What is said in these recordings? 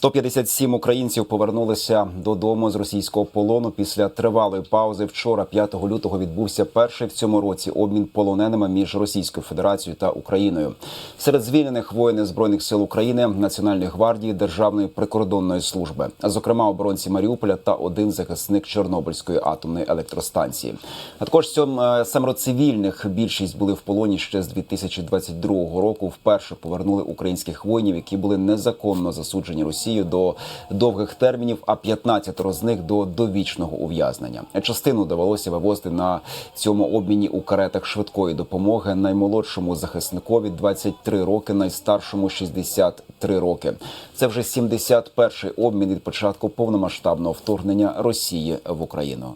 157 українців повернулися додому з російського полону після тривалої паузи. Вчора, 5 лютого, відбувся перший в цьому році обмін полоненими між Російською Федерацією та Україною. Серед звільнених воїни збройних сил України, Національної гвардії, Державної прикордонної служби, а зокрема оборонці Маріуполя та один захисник Чорнобильської атомної електростанції. А також сьом е, семеро цивільних. Більшість були в полоні ще з 2022 року. Вперше повернули українських воїнів, які були незаконно засуджені Росією до довгих термінів, а 15 з них до довічного ув'язнення. Частину довелося вивозити на цьому обміні у каретах швидкої допомоги. Наймолодшому захисникові 23 роки, найстаршому 63 роки. Це вже 71-й обмін від початку повномасштабного вторгнення Росії в Україну.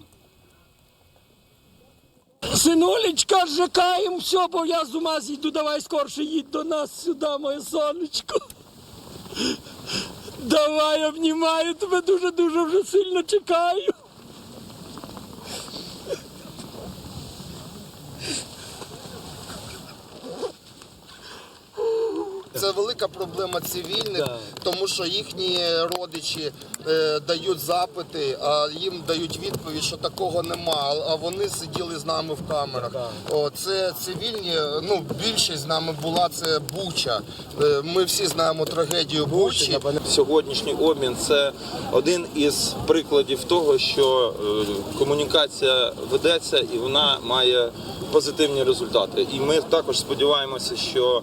Синулечка, чекаємо, все, бо я з ума зійду, давай скорше їдь до нас сюди, моє сонечко. Давай, обнімаю тебе дуже-дуже вже сильно чекаю. Це велика проблема цивільних, тому що їхні родичі е, дають запити, а їм дають відповідь, що такого нема. А- вони сиділи з нами в камерах. О, це цивільні. Ну більшість з нами була це Буча. Е, ми всі знаємо трагедію Бучі. Сьогоднішній обмін це один із прикладів того, що е, комунікація ведеться і вона має позитивні результати. І ми також сподіваємося, що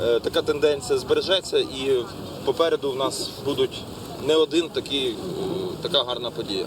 така тенденція збережеться, і попереду в нас будуть не один такий, е, така гарна подія.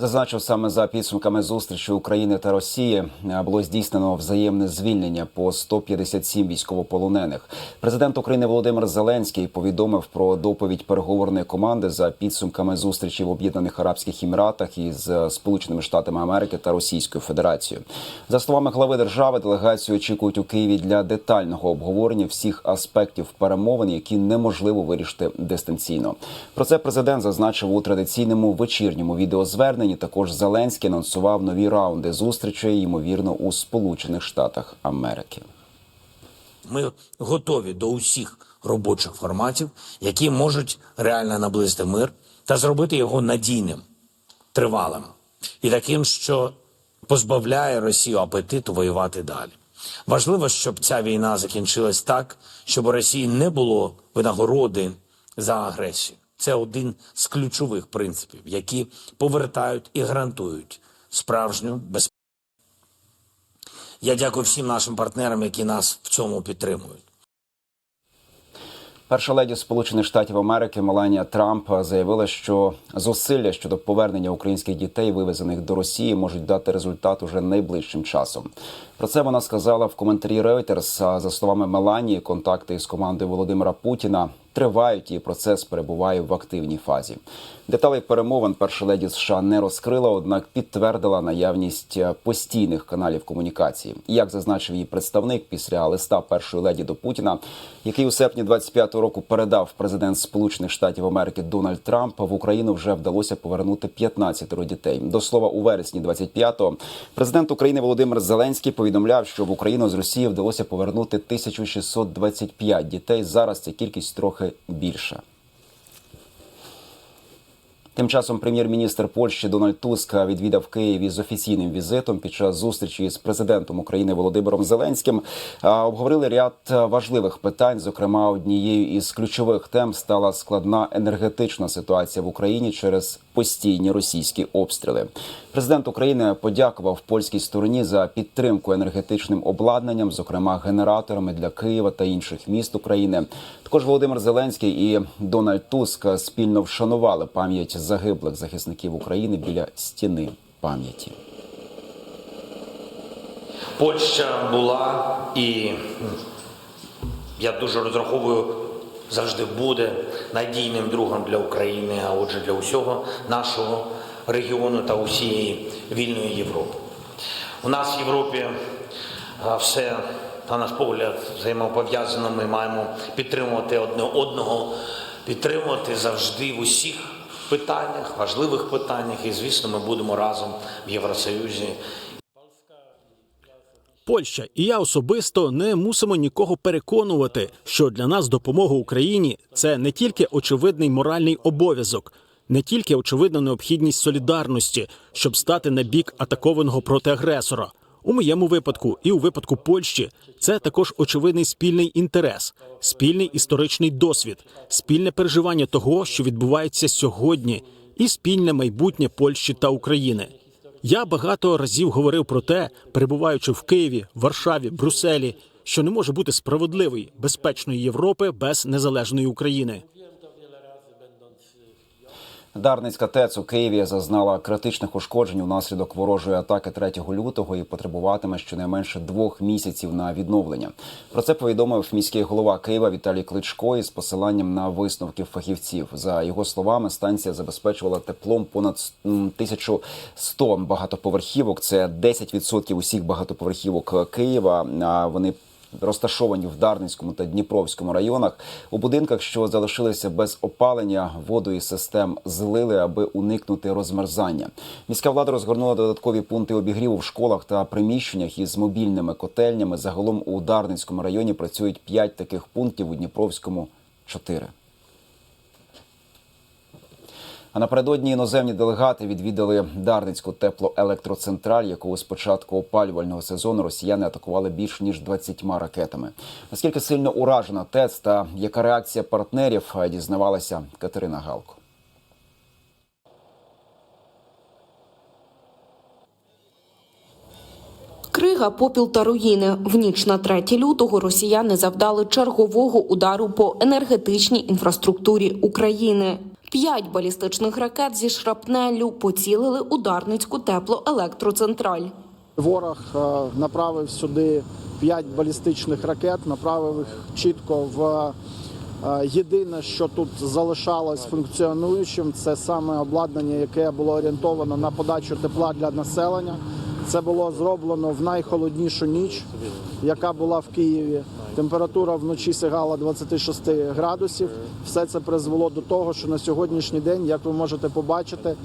Зазначив саме за підсумками зустрічі України та Росії е, було здійснено взаємне звільнення по 157 військовополонених. Президент України Володимир Зеленський повідомив про доповідь переговорної команди за підсумками зустрічі в Об'єднаних Арабських Еміратах із е, Сполученими Штатами Америки та Російською Федерацією. За словами глави держави, делегацію очікують у Києві для детального обговорення всіх аспектів перемовин, які неможливо вирішити дистанційно. Про це президент зазначив у традиційному вечірньому відеозверненні. Також Зеленський анонсував нові раунди зустрічей, ймовірно, у Сполучених Штатах Америки. Ми готові до усіх робочих форматів, які можуть реально наблизити мир та зробити його надійним, тривалим і таким, що позбавляє Росію апетиту воювати далі. Важливо, щоб ця війна закінчилась так, щоб у Росії не було винагороди за агресію. Це один з ключових принципів, які повертають і гарантують справжню безпеку. Я дякую всім нашим партнерам, які нас в цьому підтримують. Перша леді Сполучених Штатів Америки Меланія Трамп заявила, що зусилля щодо повернення українських дітей, вивезених до Росії, можуть дати результат уже найближчим часом. Про це вона сказала в коментарі Reuters. За словами Меланії, контакти з командою Володимира Путіна тривають і процес перебуває в активній фазі. Деталей перемовин перша леді США не розкрила, однак підтвердила наявність е, постійних каналів комунікації. Як зазначив її представник після листа першої леді до Путіна, який у серпні 25-го року передав президент Сполучених Штатів Америки Дональд Трамп, в Україну вже вдалося повернути 15 дітей. До слова, у вересні 25-го президент України Володимир Зеленський повідомляв, що в Україну з Росії вдалося повернути 1625 дітей. Зараз ця кількість трохи більша. Тим часом прем'єр-міністр Польщі Дональд Туск відвідав Київ із офіційним візитом під час зустрічі з президентом України Володимиром Зеленським. Обговорили ряд важливих питань. Зокрема, однією із ключових тем стала складна енергетична ситуація в Україні через постійні російські обстріли. Президент України подякував польській стороні за підтримку енергетичним обладнанням, зокрема генераторами для Києва та інших міст України. Також Володимир Зеленський і Дональд Туск спільно вшанували пам'ять загиблих захисників України біля стіни пам'яті. Польща була і я дуже розраховую, завжди буде надійним другом для України, а отже для усього нашого регіону та усієї вільної Європи. У нас в Європі все, на наш погляд, взаємопов'язано. Ми маємо підтримувати одне одного, підтримувати завжди в усіх питаннях, важливих питаннях. І, звісно, ми будемо разом в Євросоюзі Польща і я особисто не мусимо нікого переконувати, що для нас допомога Україні це не тільки очевидний моральний обов'язок, не тільки очевидна необхідність солідарності, щоб стати на бік атакованого проти агресора. У моєму випадку і у випадку Польщі це також очевидний спільний інтерес, спільний історичний досвід, спільне переживання того, що відбувається сьогодні, і спільне майбутнє Польщі та України. Я багато разів говорив про те, перебуваючи в Києві, Варшаві, Брюсселі, що не може бути справедливої, безпечної Європи без незалежної України. Дарницька ТЕЦ у Києві зазнала критичних ушкоджень унаслідок ворожої атаки 3 лютого і потребуватиме щонайменше двох місяців на відновлення. Про це повідомив міський голова Києва Віталій Кличко із посиланням на висновки фахівців. За його словами, станція забезпечувала теплом понад м, 1100 багатоповерхівок. Це 10% усіх багатоповерхівок Києва. А вони розташовані в Дарницькому та Дніпровському районах. У будинках, що залишилися без опалення, воду і систем злили, аби уникнути розмерзання. Міська влада розгорнула додаткові пункти обігріву в школах та приміщеннях із мобільними котельнями. Загалом у Дарницькому районі працюють 5 таких пунктів, у Дніпровському 4. А напередодні іноземні делегати відвідали Дарницьку теплоелектроцентраль, яку з початку опалювального сезону росіяни атакували більш ніж 20 ракетами. Наскільки сильно уражена ТЕЦ та яка реакція партнерів, дізнавалася Катерина Галко. Крига, попіл та руїни. В ніч на 3 лютого росіяни завдали чергового удару по енергетичній інфраструктурі України. П'ять балістичних ракет зі шрапнеллю поцілили у Дарницьку теплоелектроцентраль. Ворог е, направив сюди п'ять балістичних ракет, направив їх чітко в е, єдине, що тут залишалось функціонуючим, це саме обладнання, яке було орієнтовано на подачу тепла для населення. Це було зроблено в найхолоднішу ніч, яка була в Києві. Температура вночі сягала 26 градусів. Все це призвело до того, що на сьогоднішній день, як ви можете побачити,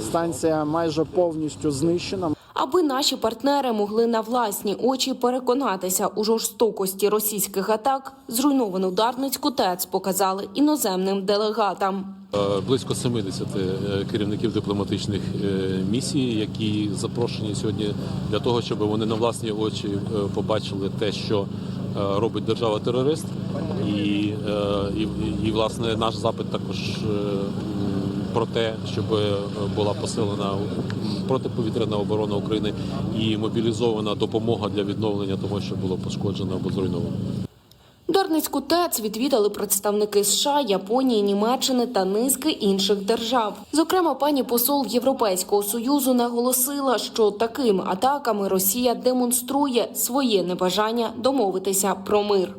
станція майже повністю знищена. Аби наші партнери могли на власні очі переконатися у жорстокості російських атак, зруйновану Дарницьку ТЕЦ показали іноземним делегатам. Е, Близько 70 е, керівників дипломатичних е, місій, які запрошені сьогодні для того, щоб вони на власні очі побачили те, що робить держава-терорист, і, і, і власне наш запит також про те, щоб була посилена протиповітряна оборона України і мобілізована допомога для відновлення того, що було пошкоджено або зруйновано. Дарницьку ТЕЦ відвідали представники США, Японії, Німеччини та низки інших держав. Зокрема, пані посол Європейського союзу наголосила, що такими атаками Росія демонструє своє небажання домовитися про мир.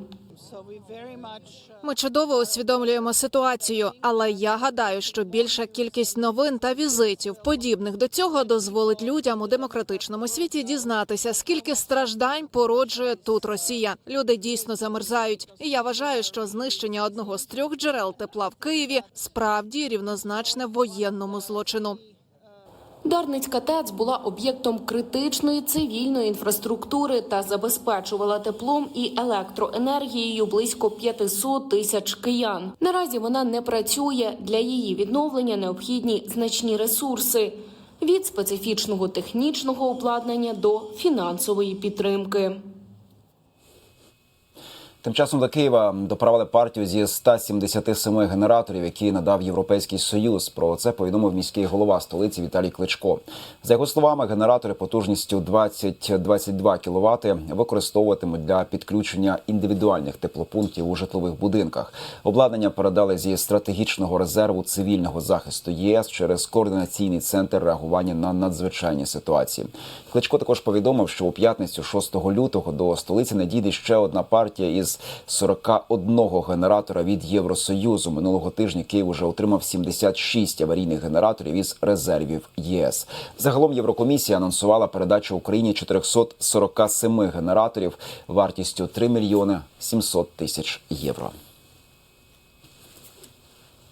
Ми чудово усвідомлюємо ситуацію, але я гадаю, що більша кількість новин та візитів, подібних до цього, дозволить людям у демократичному світі дізнатися, скільки страждань породжує тут Росія. Люди дійсно замерзають, і я вважаю, що знищення одного з трьох джерел тепла в Києві справді рівнозначне воєнному злочину. Дарницька ТЕЦ була об'єктом критичної цивільної інфраструктури та забезпечувала теплом і електроенергією близько 500 тисяч киян. Наразі вона не працює. Для її відновлення необхідні значні ресурси від специфічного технічного обладнання до фінансової підтримки. Тим часом до Києва доправили партію зі 177 генераторів, які надав Європейський Союз. Про це повідомив міський голова столиці Віталій Кличко. За його словами, генератори потужністю 20-22 кВт використовуватимуть для підключення індивідуальних теплопунктів у житлових будинках. Обладнання передали зі стратегічного резерву цивільного захисту ЄС через координаційний центр реагування на надзвичайні ситуації. Кличко також повідомив, що у п'ятницю, 6 лютого, до столиці надійде ще одна партія із 41 генератора від Євросоюзу. Минулого тижня Київ уже отримав 76 аварійних генераторів із резервів ЄС. Загалом Єврокомісія анонсувала передачу Україні 447 генераторів вартістю 3 мільйони 700 тисяч євро.